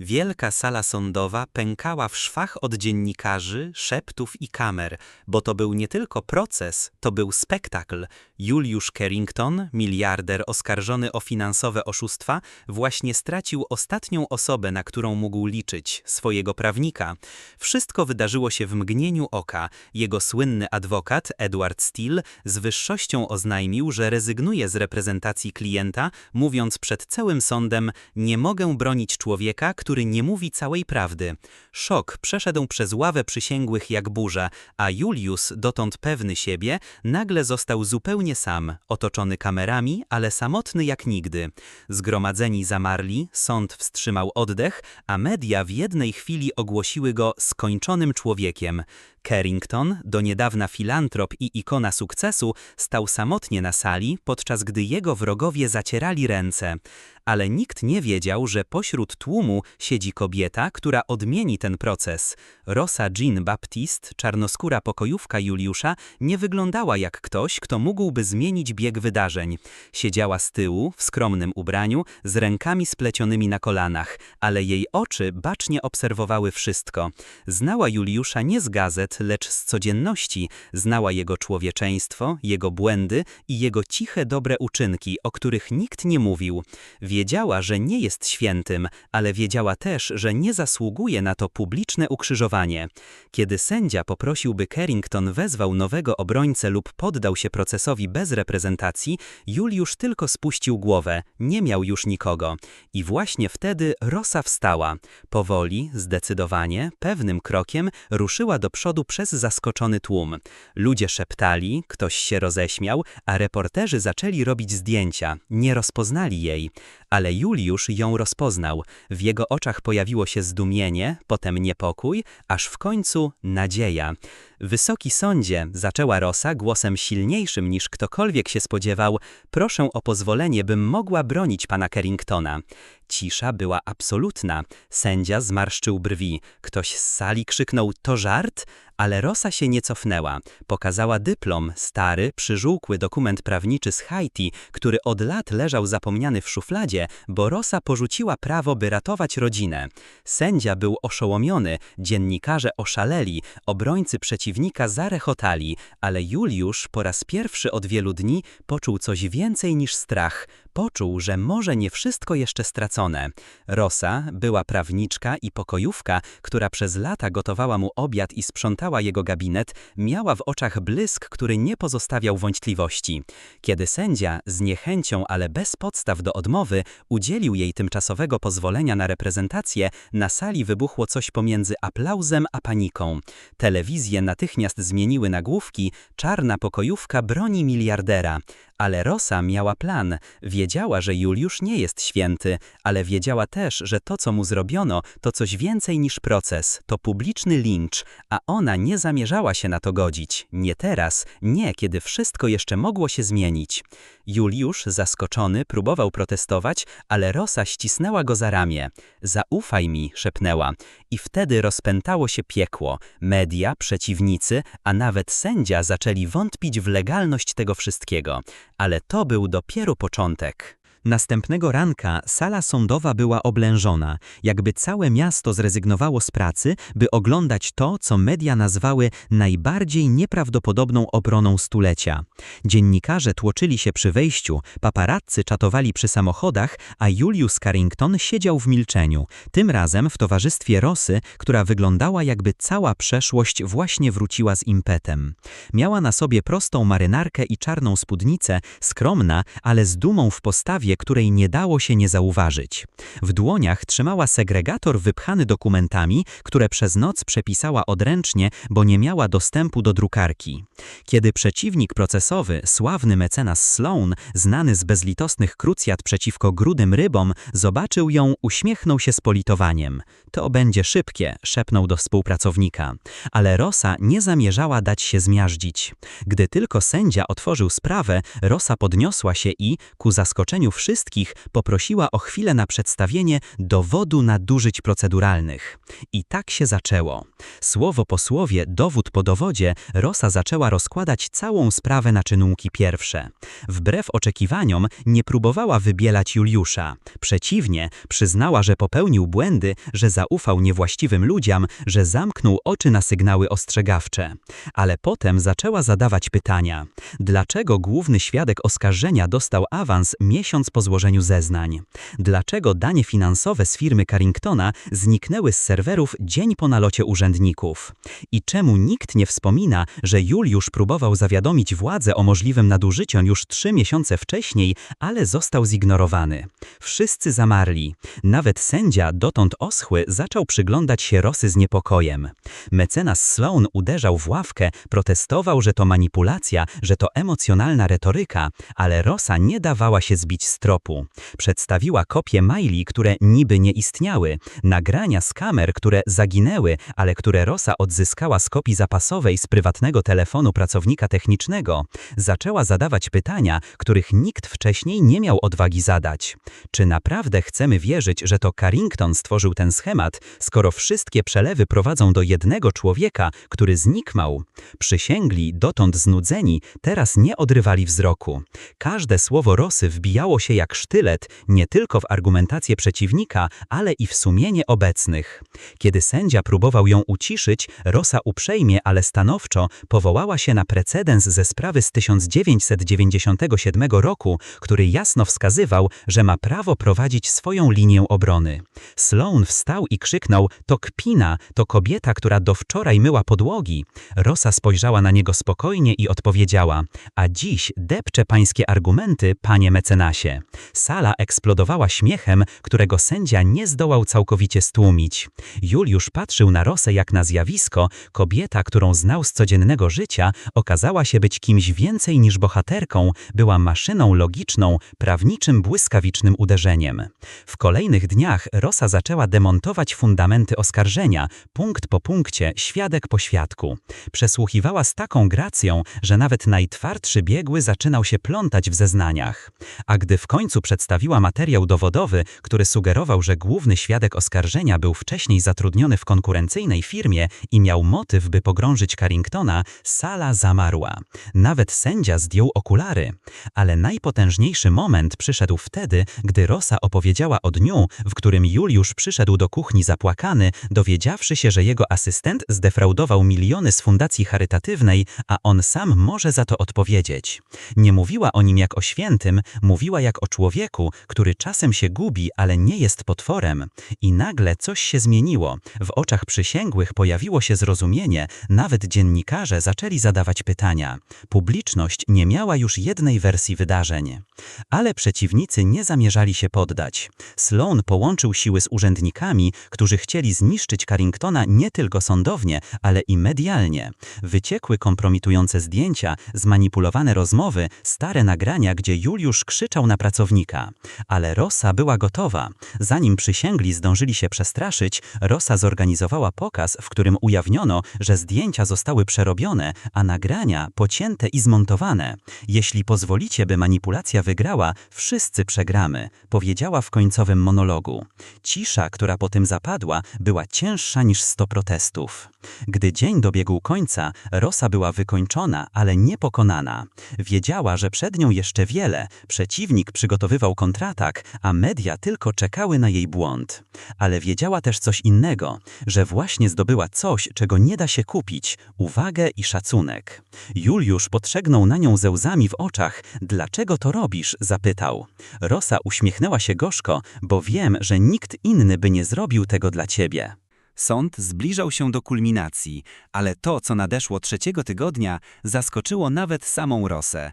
Wielka sala sądowa pękała w szwach od dziennikarzy, szeptów i kamer, bo to był nie tylko proces, to był spektakl. Juliusz Carrington, miliarder oskarżony o finansowe oszustwa, właśnie stracił ostatnią osobę, na którą mógł liczyć, swojego prawnika. Wszystko wydarzyło się w mgnieniu oka. Jego słynny adwokat, Edward Steele, z wyższością oznajmił, że rezygnuje z reprezentacji klienta, mówiąc przed całym sądem, nie mogę bronić człowieka, który nie mówi całej prawdy. Szok przeszedł przez ławę przysięgłych jak burza, a Julius, dotąd pewny siebie, nagle został zupełnie sam, otoczony kamerami, ale samotny jak nigdy. Zgromadzeni zamarli, sąd wstrzymał oddech, a media w jednej chwili ogłosiły go skończonym człowiekiem. Carrington, do niedawna filantrop i ikona sukcesu, stał samotnie na sali, podczas gdy jego wrogowie zacierali ręce. Ale nikt nie wiedział, że pośród tłumu siedzi kobieta, która odmieni ten proces. Rosa Jean Baptiste, czarnoskóra pokojówka Juliusza, nie wyglądała jak ktoś, kto mógłby zmienić bieg wydarzeń. Siedziała z tyłu, w skromnym ubraniu, z rękami splecionymi na kolanach, ale jej oczy bacznie obserwowały wszystko. Znała Juliusza nie z gazet, lecz z codzienności, znała jego człowieczeństwo, jego błędy i jego ciche dobre uczynki, o których nikt nie mówił. Wiedziała, że nie jest świętym, ale wiedziała też, że nie zasługuje na to publiczne ukrzyżowanie. Kiedy sędzia poprosił, by Carrington wezwał nowego obrońcę lub poddał się procesowi bez reprezentacji, Juliusz tylko spuścił głowę, nie miał już nikogo. I właśnie wtedy Rosa wstała. Powoli, zdecydowanie, pewnym krokiem ruszyła do przodu przez zaskoczony tłum. Ludzie szeptali, ktoś się roześmiał, a reporterzy zaczęli robić zdjęcia. Nie rozpoznali jej. Ale Juliusz ją rozpoznał. W jego oczach pojawiło się zdumienie, potem niepokój, aż w końcu nadzieja. Wysoki sądzie, zaczęła Rosa głosem silniejszym niż ktokolwiek się spodziewał, proszę o pozwolenie, bym mogła bronić pana Carringtona. Cisza była absolutna. Sędzia zmarszczył brwi. Ktoś z sali krzyknął, to żart? Ale Rosa się nie cofnęła. Pokazała dyplom, stary, przyżółkły dokument prawniczy z Haiti, który od lat leżał zapomniany w szufladzie, bo Rosa porzuciła prawo, by ratować rodzinę. Sędzia był oszołomiony, dziennikarze oszaleli, obrońcy przeciwnika zarechotali, ale Juliusz po raz pierwszy od wielu dni poczuł coś więcej niż strach. Poczuł, że może nie wszystko jeszcze stracone. Rosa była prawniczka i pokojówka, która przez lata gotowała mu obiad i sprzątała jego gabinet, miała w oczach blysk, który nie pozostawiał wątpliwości. Kiedy sędzia, z niechęcią, ale bez podstaw do odmowy, udzielił jej tymczasowego pozwolenia na reprezentację, na sali wybuchło coś pomiędzy aplauzem a paniką. Telewizje natychmiast zmieniły nagłówki, czarna pokojówka broni miliardera. Ale Rosa miała plan. Wiedziała, że Juliusz nie jest święty, ale wiedziała też, że to, co mu zrobiono, to coś więcej niż proces, to publiczny lincz, a ona nie zamierzała się na to godzić. Nie teraz, nie kiedy wszystko jeszcze mogło się zmienić. Juliusz, zaskoczony, próbował protestować, ale Rosa ścisnęła go za ramię. Zaufaj mi, szepnęła. I wtedy rozpętało się piekło. Media, przeciwnicy, a nawet sędzia zaczęli wątpić w legalność tego wszystkiego. Ale to był dopiero początek. Następnego ranka sala sądowa była oblężona, jakby całe miasto zrezygnowało z pracy, by oglądać to, co media nazwały najbardziej nieprawdopodobną obroną stulecia. Dziennikarze tłoczyli się przy wejściu, paparazzy czatowali przy samochodach, a Julius Carrington siedział w milczeniu, tym razem w towarzystwie Rosy, która wyglądała jakby cała przeszłość właśnie wróciła z impetem. Miała na sobie prostą marynarkę i czarną spódnicę, skromna, ale z dumą w postawie, której nie dało się nie zauważyć. W dłoniach trzymała segregator wypchany dokumentami, które przez noc przepisała odręcznie, bo nie miała dostępu do drukarki. Kiedy przeciwnik procesowy, sławny mecenas Sloan, znany z bezlitosnych krucjat przeciwko grudym rybom, zobaczył ją, uśmiechnął się z politowaniem. To będzie szybkie, szepnął do współpracownika. Ale Rosa nie zamierzała dać się zmiażdzić. Gdy tylko sędzia otworzył sprawę, Rosa podniosła się i, ku zaskoczeniu wszystkich poprosiła o chwilę na przedstawienie dowodu nadużyć proceduralnych. I tak się zaczęło. Słowo po słowie, dowód po dowodzie, Rosa zaczęła rozkładać całą sprawę na czynunki pierwsze. Wbrew oczekiwaniom nie próbowała wybielać Juliusza. Przeciwnie, przyznała, że popełnił błędy, że zaufał niewłaściwym ludziom, że zamknął oczy na sygnały ostrzegawcze. Ale potem zaczęła zadawać pytania. Dlaczego główny świadek oskarżenia dostał awans miesiąc po złożeniu zeznań? Dlaczego danie finansowe z firmy Carringtona zniknęły z serwerów dzień po nalocie urzędników? I czemu nikt nie wspomina, że Juliusz próbował zawiadomić władzę o możliwym nadużyciu już trzy miesiące wcześniej, ale został zignorowany? Wszyscy zamarli. Nawet sędzia, dotąd oschły, zaczął przyglądać się Rosy z niepokojem. Mecenas Sloan uderzał w ławkę, protestował, że to manipulacja, że to emocjonalna retoryka, ale Rosa nie dawała się zbić z tropu. Przedstawiła kopie maili, które niby nie istniały, nagrania z kamer, które zaginęły, ale które Rosa odzyskała z kopii zapasowej z prywatnego telefonu pracownika technicznego. Zaczęła zadawać pytania, których nikt wcześniej nie miał odwagi zadać. Czy naprawdę chcemy wierzyć, że to Carrington stworzył ten schemat, skoro wszystkie przelewy prowadzą do jednego człowieka, który zniknął? Przysięgli, dotąd znudzeni, teraz nie odrywali wzroku. Każde słowo Rosy wbijało się jak sztylet, nie tylko w argumentację przeciwnika, ale i w sumienie obecnych. Kiedy sędzia próbował ją uciszyć, Rosa uprzejmie, ale stanowczo powołała się na precedens ze sprawy z 1997 roku, który jasno wskazywał, że ma prawo prowadzić swoją linię obrony. Sloan wstał i krzyknął, to kpina, to kobieta, która do wczoraj myła podłogi. Rosa spojrzała na niego spokojnie i odpowiedziała, a dziś depcze pańskie argumenty, panie mecenasie. Sala eksplodowała śmiechem, którego sędzia nie zdołał całkowicie stłumić. Juliusz patrzył na Rosę jak na zjawisko, kobieta, którą znał z codziennego życia, okazała się być kimś więcej niż bohaterką, była maszyną logiczną, prawniczym błyskawicznym uderzeniem. W kolejnych dniach Rosa zaczęła demontować fundamenty oskarżenia, punkt po punkcie, świadek po świadku. Przesłuchiwała z taką gracją, że nawet najtwardszy biegły zaczynał się plątać w zeznaniach. A gdy w końcu przedstawiła materiał dowodowy, który sugerował, że główny świadek oskarżenia był wcześniej zatrudniony w konkurencyjnej firmie i miał motyw, by pogrążyć Carringtona, sala zamarła. Nawet sędzia zdjął okulary. Ale najpotężniejszy moment przyszedł wtedy, gdy Rosa opowiedziała o dniu, w którym Juliusz przyszedł do kuchni zapłakany, dowiedziawszy się, że jego asystent zdefraudował miliony z fundacji charytatywnej, a on sam może za to odpowiedzieć. Nie mówiła o nim jak o świętym, mówiła jak o człowieku, który czasem się gubi, ale nie jest potworem. I nagle coś się zmieniło. W oczach przysięgłych pojawiło się zrozumienie, nawet dziennikarze zaczęli zadawać pytania. Publiczność nie miała już jednej wersji wydarzeń. Ale przeciwnicy nie zamierzali się poddać. Sloan połączył siły z urzędnikami, którzy chcieli zniszczyć Carringtona nie tylko sądownie, ale i medialnie. Wyciekły kompromitujące zdjęcia, zmanipulowane rozmowy, stare nagrania, gdzie Juliusz krzyczał na pracownika. Ale Rosa była gotowa. Zanim przysięgli zdążyli się przestraszyć, Rosa zorganizowała pokaz, w którym ujawniono, że zdjęcia zostały przerobione, a nagrania pocięte i zmontowane. Jeśli pozwolicie, by manipulacja wygrała, wszyscy przegramy, powiedziała w końcowym monologu. Cisza, która po tym zapadła, była cięższa niż sto protestów. Gdy dzień dobiegł końca, Rosa była wykończona, ale niepokonana. Wiedziała, że przed nią jeszcze wiele, przeciwnik przygotowywał kontratak, a media tylko czekały na jej błąd. Ale wiedziała też coś innego, że właśnie zdobyła coś, czego nie da się kupić, uwagę i szacunek. Juliusz potrzegnął na nią ze łzami w oczach. Dlaczego to robisz? zapytał. Rosa uśmiechnęła się gorzko, bo wiem, że nikt inny by nie zrobił tego dla ciebie. Sąd zbliżał się do kulminacji, ale to, co nadeszło trzeciego tygodnia, zaskoczyło nawet samą Rosę.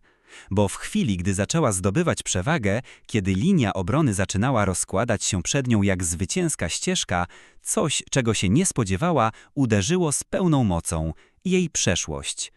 Bo w chwili, gdy zaczęła zdobywać przewagę, kiedy linia obrony zaczynała rozkładać się przed nią jak zwycięska ścieżka, coś, czego się nie spodziewała, uderzyło z pełną mocą jej przeszłość.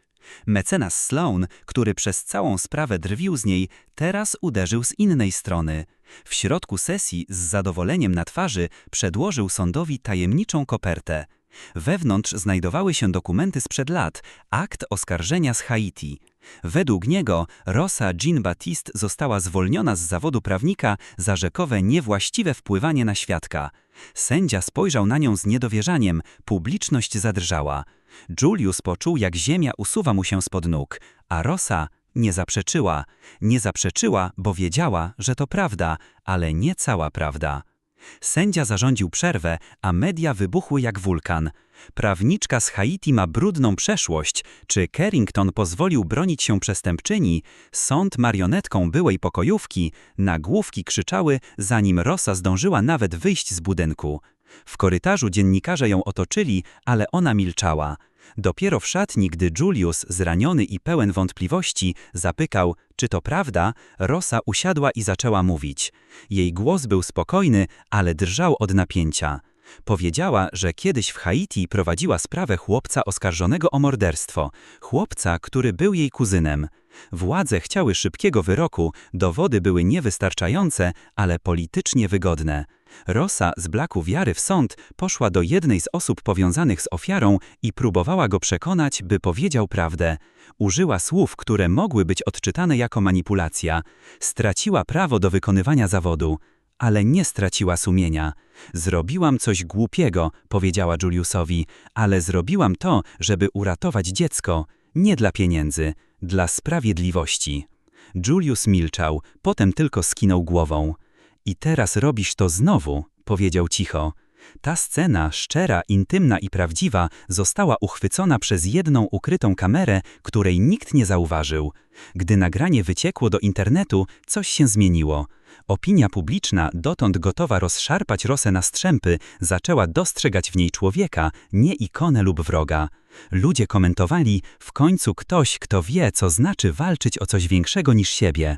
Mecenas Sloan, który przez całą sprawę drwił z niej, teraz uderzył z innej strony. W środku sesji z zadowoleniem na twarzy przedłożył sądowi tajemniczą kopertę. Wewnątrz znajdowały się dokumenty sprzed lat, akt oskarżenia z Haiti. Według niego Rosa Jean-Baptiste została zwolniona z zawodu prawnika za rzekowe niewłaściwe wpływanie na świadka. Sędzia spojrzał na nią z niedowierzaniem, publiczność zadrżała. Julius poczuł, jak ziemia usuwa mu się spod nóg, a Rosa nie zaprzeczyła. Nie zaprzeczyła, bo wiedziała, że to prawda, ale nie cała prawda. Sędzia zarządził przerwę, a media wybuchły jak wulkan. Prawniczka z Haiti ma brudną przeszłość. Czy Carrington pozwolił bronić się przestępczyni? Sąd marionetką byłej pokojówki. Nagłówki krzyczały, zanim Rosa zdążyła nawet wyjść z budynku. W korytarzu dziennikarze ją otoczyli, ale ona milczała. Dopiero w szatni, gdy Julius, zraniony i pełen wątpliwości, zapykał, czy to prawda, Rosa usiadła i zaczęła mówić. Jej głos był spokojny, ale drżał od napięcia. Powiedziała, że kiedyś w Haiti prowadziła sprawę chłopca oskarżonego o morderstwo, chłopca, który był jej kuzynem. Władze chciały szybkiego wyroku, dowody były niewystarczające, ale politycznie wygodne. Rosa z blaku wiary w sąd poszła do jednej z osób powiązanych z ofiarą i próbowała go przekonać, by powiedział prawdę. Użyła słów, które mogły być odczytane jako manipulacja. Straciła prawo do wykonywania zawodu. Ale nie straciła sumienia. Zrobiłam coś głupiego, powiedziała Juliusowi, ale zrobiłam to, żeby uratować dziecko. Nie dla pieniędzy, dla sprawiedliwości. Julius milczał, potem tylko skinął głową. I teraz robisz to znowu, powiedział cicho. Ta scena, szczera, intymna i prawdziwa, została uchwycona przez jedną ukrytą kamerę, której nikt nie zauważył. Gdy nagranie wyciekło do internetu, coś się zmieniło. Opinia publiczna, dotąd gotowa rozszarpać Rosę na strzępy, zaczęła dostrzegać w niej człowieka, nie ikonę lub wroga. Ludzie komentowali, w końcu ktoś, kto wie, co znaczy walczyć o coś większego niż siebie.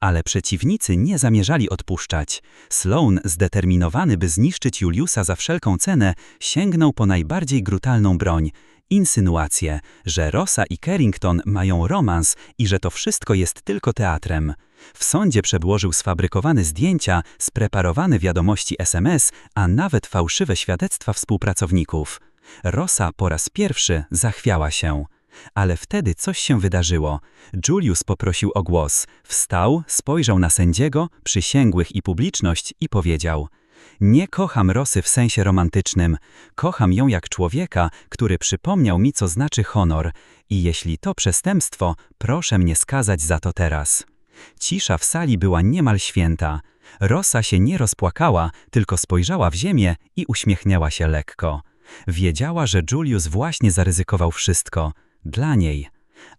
Ale przeciwnicy nie zamierzali odpuszczać. Sloan, zdeterminowany, by zniszczyć Juliusa za wszelką cenę, sięgnął po najbardziej brutalną broń insynuacje, że Rosa i Carrington mają romans i że to wszystko jest tylko teatrem. W sądzie przedłożył sfabrykowane zdjęcia, spreparowane wiadomości SMS, a nawet fałszywe świadectwa współpracowników. Rosa po raz pierwszy zachwiała się. Ale wtedy coś się wydarzyło. Julius poprosił o głos. Wstał, spojrzał na sędziego, przysięgłych i publiczność i powiedział – nie kocham Rosy w sensie romantycznym. Kocham ją jak człowieka, który przypomniał mi, co znaczy honor. I jeśli to przestępstwo, proszę mnie skazać za to teraz. Cisza w sali była niemal święta. Rosa się nie rozpłakała, tylko spojrzała w ziemię i uśmiechnęła się lekko. Wiedziała, że Julius właśnie zaryzykował wszystko. Dla niej.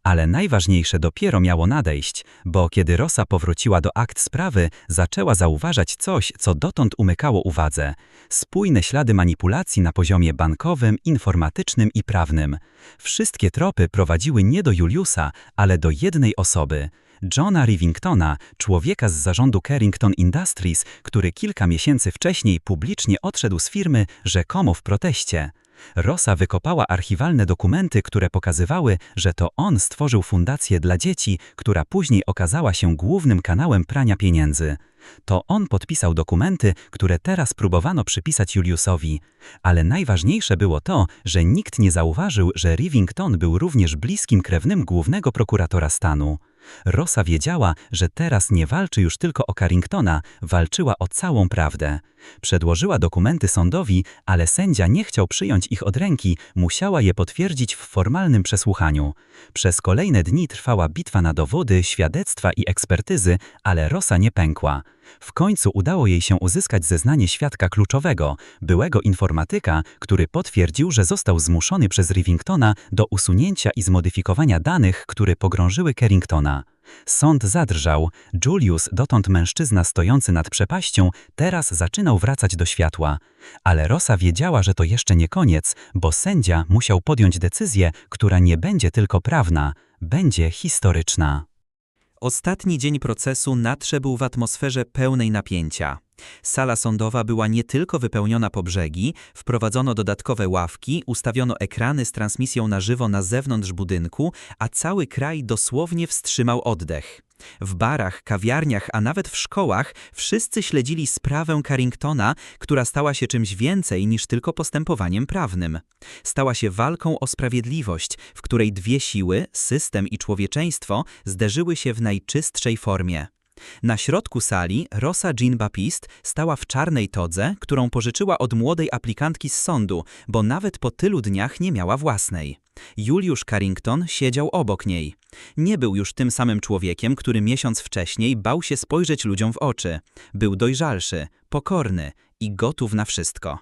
Ale najważniejsze dopiero miało nadejść, bo kiedy Rosa powróciła do akt sprawy, zaczęła zauważać coś, co dotąd umykało uwadze. Spójne ślady manipulacji na poziomie bankowym, informatycznym i prawnym. Wszystkie tropy prowadziły nie do Juliusa, ale do jednej osoby. Johna Rivingtona, człowieka z zarządu Carrington Industries, który kilka miesięcy wcześniej publicznie odszedł z firmy rzekomo w proteście. Rosa wykopała archiwalne dokumenty, które pokazywały, że to on stworzył fundację dla dzieci, która później okazała się głównym kanałem prania pieniędzy. To on podpisał dokumenty, które teraz próbowano przypisać Juliusowi. Ale najważniejsze było to, że nikt nie zauważył, że Rivington był również bliskim krewnym głównego prokuratora stanu. Rosa wiedziała, że teraz nie walczy już tylko o Carringtona, walczyła o całą prawdę. Przedłożyła dokumenty sądowi, ale sędzia nie chciał przyjąć ich od ręki, musiała je potwierdzić w formalnym przesłuchaniu. Przez kolejne dni trwała bitwa na dowody, świadectwa i ekspertyzy, ale Rosa nie pękła. W końcu udało jej się uzyskać zeznanie świadka kluczowego, byłego informatyka, który potwierdził, że został zmuszony przez Rivingtona do usunięcia i zmodyfikowania danych, które pogrążyły Carringtona. Sąd zadrżał. Julius, dotąd mężczyzna stojący nad przepaścią, teraz zaczynał wracać do światła. Ale Rosa wiedziała, że to jeszcze nie koniec, bo sędzia musiał podjąć decyzję, która nie będzie tylko prawna, będzie historyczna. Ostatni dzień procesu nadszedł w atmosferze pełnej napięcia. Sala sądowa była nie tylko wypełniona po brzegi, wprowadzono dodatkowe ławki, ustawiono ekrany z transmisją na żywo na zewnątrz budynku, a cały kraj dosłownie wstrzymał oddech. W barach, kawiarniach, a nawet w szkołach wszyscy śledzili sprawę Carringtona, która stała się czymś więcej niż tylko postępowaniem prawnym. Stała się walką o sprawiedliwość, w której dwie siły, system i człowieczeństwo, zderzyły się w najczystszej formie. Na środku sali Rosa Jean Baptiste stała w czarnej todze, którą pożyczyła od młodej aplikantki z sądu, bo nawet po tylu dniach nie miała własnej. Juliusz Carrington siedział obok niej. Nie był już tym samym człowiekiem, który miesiąc wcześniej bał się spojrzeć ludziom w oczy. Był dojrzalszy, pokorny i gotów na wszystko.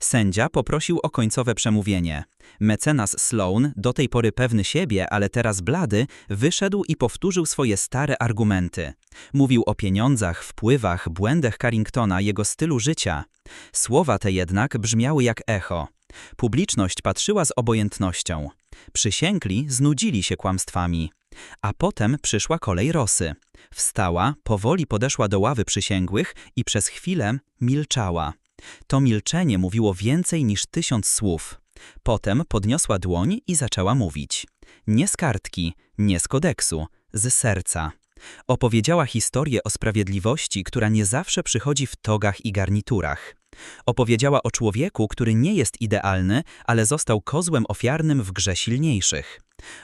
Sędzia poprosił o końcowe przemówienie. Mecenas Sloan, do tej pory pewny siebie, ale teraz blady, wyszedł i powtórzył swoje stare argumenty. Mówił o pieniądzach, wpływach, błędach Carringtona, jego stylu życia. Słowa te jednak brzmiały jak echo. Publiczność patrzyła z obojętnością. Przysięgli znudzili się kłamstwami. A potem przyszła kolej Rosy. Wstała, powoli podeszła do ławy przysięgłych i przez chwilę milczała. To milczenie mówiło więcej niż tysiąc słów. Potem podniosła dłoń i zaczęła mówić. Nie z kartki, nie z kodeksu, z serca. Opowiedziała historię o sprawiedliwości, która nie zawsze przychodzi w togach i garniturach. Opowiedziała o człowieku, który nie jest idealny, ale został kozłem ofiarnym w grze silniejszych.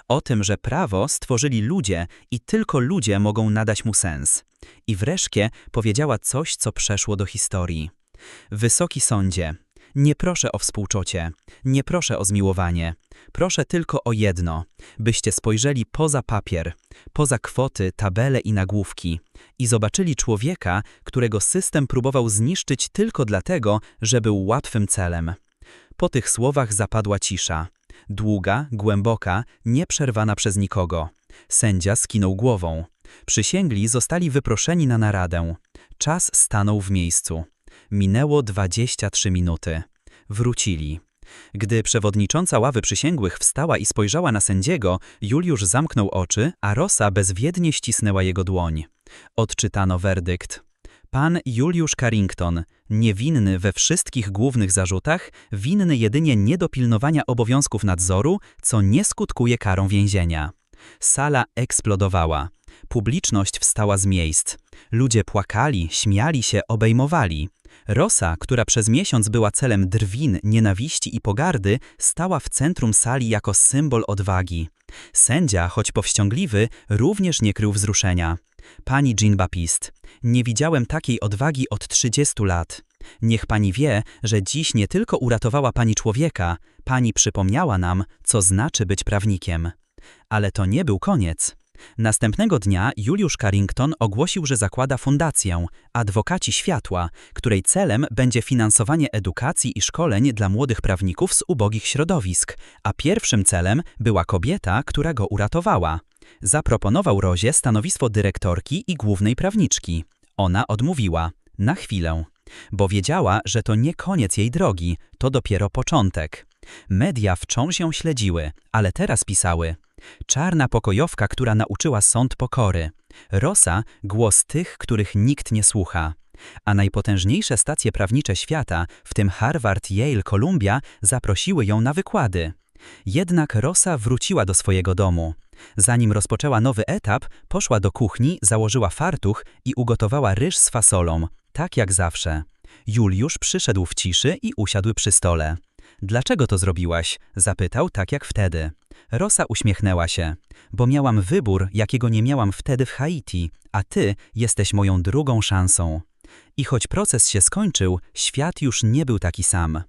O tym, że prawo stworzyli ludzie i tylko ludzie mogą nadać mu sens. I wreszcie powiedziała coś, co przeszło do historii. Wysoki sądzie, nie proszę o współczucie, nie proszę o zmiłowanie. Proszę tylko o jedno, byście spojrzeli poza papier, poza kwoty, tabele i nagłówki i zobaczyli człowieka, którego system próbował zniszczyć tylko dlatego, że był łatwym celem. Po tych słowach zapadła cisza. Długa, głęboka, nieprzerwana przez nikogo. Sędzia skinął głową. Przysięgli zostali wyproszeni na naradę. Czas stanął w miejscu. Minęło 23 minuty. Wrócili. Gdy przewodnicząca ławy przysięgłych wstała i spojrzała na sędziego, Juliusz zamknął oczy, a Rosa bezwiednie ścisnęła jego dłoń. Odczytano werdykt. Pan Juliusz Carrington, niewinny we wszystkich głównych zarzutach, winny jedynie niedopilnowania obowiązków nadzoru, co nie skutkuje karą więzienia. Sala eksplodowała. Publiczność wstała z miejsc. Ludzie płakali, śmiali się, obejmowali. Rosa, która przez miesiąc była celem drwin, nienawiści i pogardy, stała w centrum sali jako symbol odwagi. Sędzia, choć powściągliwy, również nie krył wzruszenia. Pani Jean Baptiste, nie widziałem takiej odwagi od 30 lat. Niech pani wie, że dziś nie tylko uratowała pani człowieka, pani przypomniała nam, co znaczy być prawnikiem. Ale to nie był koniec. Następnego dnia Juliusz Carrington ogłosił, że zakłada fundację Adwokaci Światła, której celem będzie finansowanie edukacji i szkoleń dla młodych prawników z ubogich środowisk, a pierwszym celem była kobieta, która go uratowała. Zaproponował Rozie stanowisko dyrektorki i głównej prawniczki. Ona odmówiła. Na chwilę. Bo wiedziała, że to nie koniec jej drogi, to dopiero początek. Media wciąż ją śledziły, ale teraz pisały – Czarna pokojowka, która nauczyła sąd pokory. Rosa, głos tych, których nikt nie słucha. A najpotężniejsze stacje prawnicze świata, w tym Harvard, Yale, Columbia, zaprosiły ją na wykłady. Jednak Rosa wróciła do swojego domu. Zanim rozpoczęła nowy etap, poszła do kuchni, założyła fartuch i ugotowała ryż z fasolą, tak jak zawsze. Juliusz przyszedł w ciszy i usiadł przy stole. Dlaczego to zrobiłaś? Zapytał tak jak wtedy. Rosa uśmiechnęła się. Bo miałam wybór, jakiego nie miałam wtedy w Haiti, a ty jesteś moją drugą szansą. I choć proces się skończył, świat już nie był taki sam.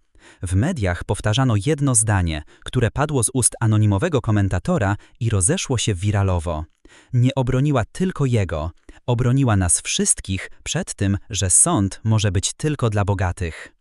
W mediach powtarzano jedno zdanie, które padło z ust anonimowego komentatora i rozeszło się wiralowo. Nie obroniła tylko jego, obroniła nas wszystkich przed tym, że sąd może być tylko dla bogatych.